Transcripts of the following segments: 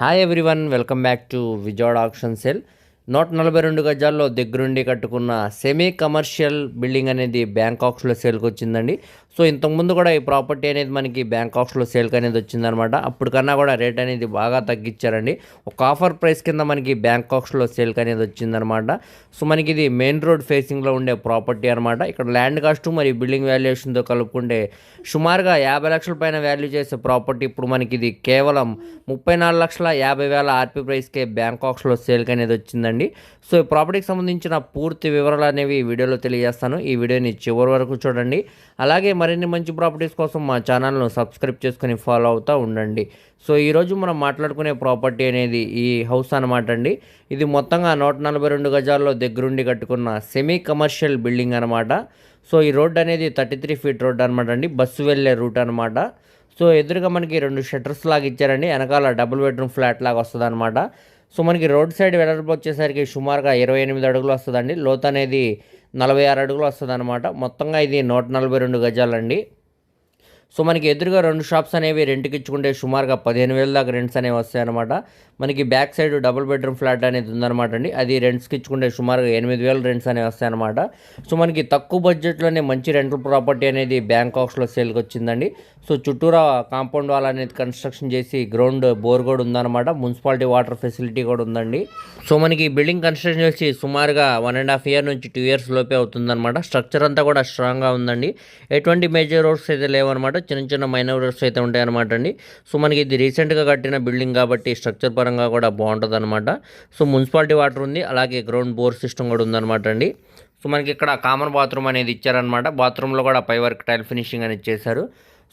Hi everyone welcome back to Vijayawada auction sale నూట నలభై రెండు గజాల్లో దగ్గరుండి కట్టుకున్న సెమీ కమర్షియల్ బిల్డింగ్ అనేది బ్యాంకాక్స్లో సేల్కి వచ్చిందండి. సో ఇంతకుముందు కూడా ఈ ప్రాపర్టీ అనేది మనకి బ్యాంకాక్స్లో సేల్కి అనేది వచ్చిందనమాట అప్పుడు కన్నా కూడా రేట్ అనేది బాగా తగ్గించారండి. ఒక ఆఫర్ ప్రైస్ కింద మనకి బ్యాంకాక్స్లో సేల్కి అనేది వచ్చిందనమాట సో మనకి ఇది మెయిన్ రోడ్ ఫేసింగ్లో ఉండే ప్రాపర్టీ అనమాట ఇక్కడ ల్యాండ్ కాస్ట్ మరియు బిల్డింగ్ వాల్యుయేషన్తో కలుపుకుంటే సుమారుగా యాభై లక్షల పైన వాల్యూ చేసే ప్రాపర్టీ ఇప్పుడు మనకి ఇది కేవలం ముప్పై నాలుగు లక్షల యాభై వేల ఆర్పీ ప్రైస్కే బ్యాంకాక్స్లో సేల్కి అనేది వచ్చిందండి. సో ఈ ప్రాపర్టీకి సంబంధించిన పూర్తి వివరాలు అనేవి ఈ వీడియోలో తెలియజేస్తాను. ఈ వీడియోని చివరి వరకు చూడండి. అలాగే మరిన్ని మంచి ప్రాపర్టీస్ కోసం మా ఛానల్ను సబ్స్క్రైబ్ చేసుకొని ఫాలో అవుతూ ఉండండి. సో ఈరోజు మనం మాట్లాడుకునే ప్రాపర్టీ అనేది ఈ హౌస్ అనమాట అండి. ఇది మొత్తంగా నూట నలభై రెండు గజాల్లో దగ్గరుండి కట్టుకున్న సెమీ కమర్షియల్ బిల్డింగ్ అనమాట సో ఈ రోడ్ అనేది థర్టీ త్రీ ఫీట్ రోడ్ అనమాట అండి. బస్సు వెళ్ళే రూట్ అనమాట సో ఎదురుగా మనకి రెండు షట్టర్స్ లాగా ఇచ్చారండి. వెనకాల డబుల్ బెడ్రూమ్ ఫ్లాట్ లాగా వస్తుంది అనమాట సో మనకి రోడ్ సైడ్ వెడల్పు వచ్చేసరికి సుమారుగా ఇరవై ఎనిమిది అడుగులు వస్తుందండి. లోత్ అనేది నలభై ఆరు అడుగులు వస్తుంది అనమాట మొత్తంగా ఇది నూట నలభై రెండు గజాలండి. సో మనకి ఎదురుగా రెండు షాప్స్ అనేవి రెంట్కి ఇచ్చుకుంటే సుమారుగా పదిహేను వేల దాకా రెంట్స్ అనేవి వస్తాయన్నమాట. మనకి back side double bedroom flat అనేది ఉందన్నమాట అండి. అది రెంట్స్కి ఇచ్చుకుంటే సుమారుగా ఎనిమిది వేల రెంట్స్ అనేవి వస్తాయన్నమాట. సో మనకి తక్కువ బడ్జెట్లోనే మంచి రెంటల్ ప్రాపర్టీ అనేది బ్యాంకాక్స్లో సేల్కి వచ్చిందండి. సో చుట్టూరా కాంపౌండ్ వాల్ అనేది కన్స్ట్రక్షన్ చేసి గ్రౌండ్ బోర్ కూడా ఉందన్నమాట. మున్సిపాలిటీ వాటర్ ఫెసిలిటీ కూడా ఉందండి. సో మనకి బిల్డింగ్ కన్స్ట్రక్షన్ చేసి సుమారుగా వన్ అండ్ హాఫ్ ఇయర్ నుంచి టూ ఇయర్స్ లోపే అవుతుందన్నమాట. స్ట్రక్చర్ అంతా కూడా స్ట్రాంగ్గా ఉందండి. ఎటువంటి మేజర్ రోడ్స్ అయితే లేవన్నమాట. చిన్న చిన్న మైనర్ అయితే అయితే ఉంటాయన్నమాట అండి. సో మనకి ఇది రీసెంట్గా కట్టిన బిల్డింగ్ కాబట్టి స్ట్రక్చర్ పరంగా కూడా బాగుంటుంది అనమాట సో మున్సిపాలిటీ వాటర్ ఉంది అలాగే గ్రౌండ్ బోర్ సిస్టమ్ కూడా ఉందన్నమాట అండి. సో మనకి ఇక్కడ కామన్ బాత్రూమ్ అనేది ఇచ్చారనమాట బాత్రూంలో కూడా పై వర్క్ టైల్ ఫినిషింగ్ అనేది చేశారు.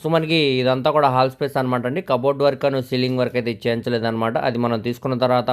సో మనకి ఇదంతా కూడా హాల్ స్పేస్ అనమాట అండి. కబోర్డ్ వర్క్ అను సీలింగ్ వర్క్ అయితే చేయించలేదు అది మనం తీసుకున్న తర్వాత